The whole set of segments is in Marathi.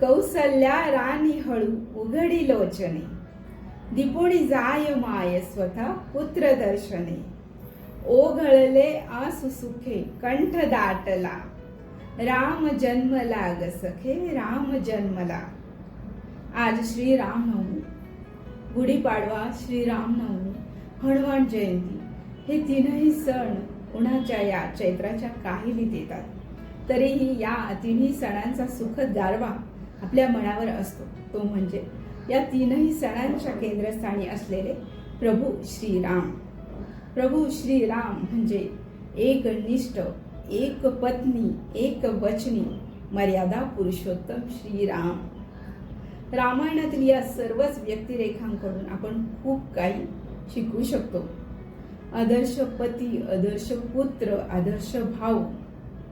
कौसल्या राणी हळू उघडी लोचने. दिपुणी जाय माय स्वतः पुत्र दर्शने. ओघळले आसु सुखे कंठ दाटला. राम जन्मला ग सखे राम जन्मला आज श्री रामनवमी गुढीपाडवा श्रीरामनवमी हनुमान जयंती. हे तीनही सण उन्हाच्या या चैत्राच्या काहिलीत येतात तरीही या तिन्ही सणांचा सुखद गारवा आपल्या मनावर असतो. तो म्हणजे या तीनही सणांच्या केंद्रस्थानी असलेले प्रभू श्रीराम. प्रभू श्रीराम म्हणजे एक निष्ठ एक पत्नी एक वचनी मर्यादा पुरुषोत्तम श्रीराम. रामायणातील या सर्वच व्यक्तिरेखांकडून आपण खूप काही शिकू शकतो. आदर्श पती आदर्श पुत्र आदर्श भाऊ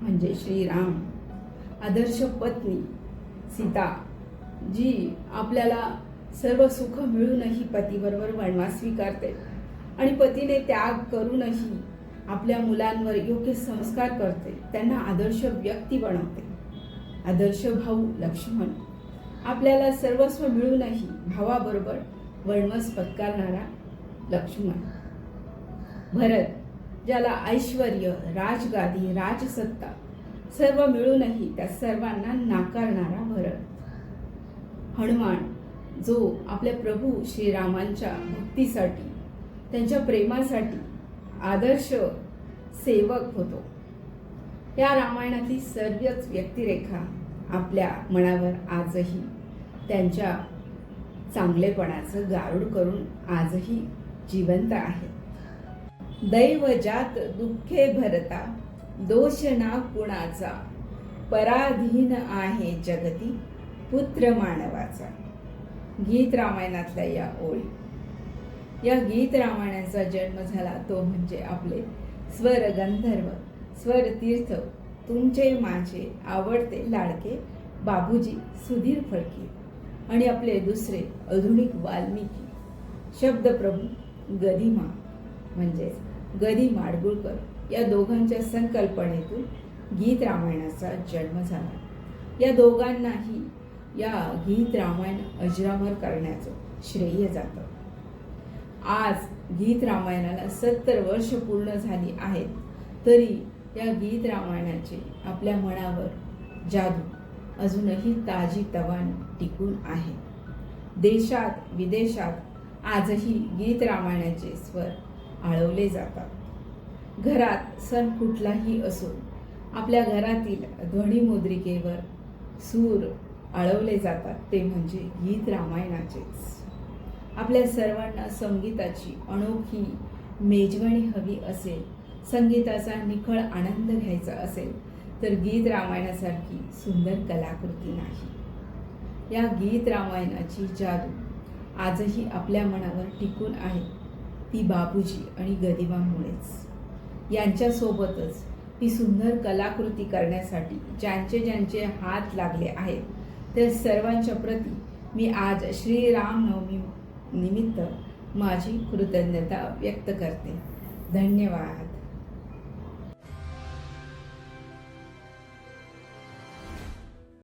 म्हणजे श्रीराम. आदर्श पत्नी सीता जी आपल्याला सर्व सुख मिळूनही पतीबरोबर वनवास स्वीकारते. आणि पतीने त्याग करूनही आपल्या मुलांवर योग्य संस्कार करते. त्यांना आदर्श व्यक्ती बनवते. आदर्श भाऊ लक्ष्मण आपल्याला सर्वस्व मिळूनही भावाबरोबर वनवास पत्कारणारा लक्ष्मण. भरत ज्याला ऐश्वर राजगादी राजसत्ता सर्व मिळूनही त्या सर्वांना नाकारणारा भरत. हनुमान जो आपल्या प्रभू श्रीरामांच्या भक्तीसाठी त्यांच्या प्रेमासाठी आदर्श सेवक होतो. या रामायणातली सर्वच व्यक्तिरेखा आपल्या मनावर आजही त्यांच्या चांगलेपणाचं गारुड करून आजही जिवंत आहे दैव जात दुःखे भरता दोष ना कुणाचा? पराधीन आहे जगती पुत्र मानवाचा. गीत रामायणातल्या या ओळी. या गीत रामायणाचा जन्म झाला तो म्हणजे आपले स्वर गंधर्व स्वर तीर्थ तुमचे माझे आवडते लाडके बाबूजी सुधीर फडके आणि आपले दुसरे आधुनिक वाल्मिकी. शब्दप्रभू गदिमा म्हणजेच गदी माडगुळकर. या दोघांच्या संकल्पनेतून गीत रामायणाचा जन्म झाला. या दोघांनाही या गीत रामायण अजरामर करण्याचं श्रेय जातं. आज गीत रामायणाला सत्तर वर्ष पूर्ण झाली आहेत तरी या गीत रामायणाचे आपल्या मनावर जादू अजूनही ताजी तवान टिकून आहे. देशात विदेशात आजही गीत रामायणाचे स्वर आळवले जातात. घरात सण कुठलाही असो आपल्या घरातील ध्वनिमुद्रिकेवर सूर आळवले जातात ते म्हणजे गीत रामायणाचेच आपल्या सर्वांना संगीताची अनोखी मेजवानी हवी असेल संगीताचा निखळ आनंद घ्यायचा असेल तर गीत रामायणासारखी सुंदर कलाकृती नाही. या गीत रामायणाची जादू आजही आपल्या मनावर टिकून आहे ती बाबूजी आणि गदिमामुळेच यांच्यासोबतच ही सुंदर कलाकृती करण्यासाठी ज्यांचे ज्यांचे हात लागले आहेत त्या सर्वांच्या प्रती मी आज श्रीरामनवमी निमित्त माझी कृतज्ञता व्यक्त करते. धन्यवाद.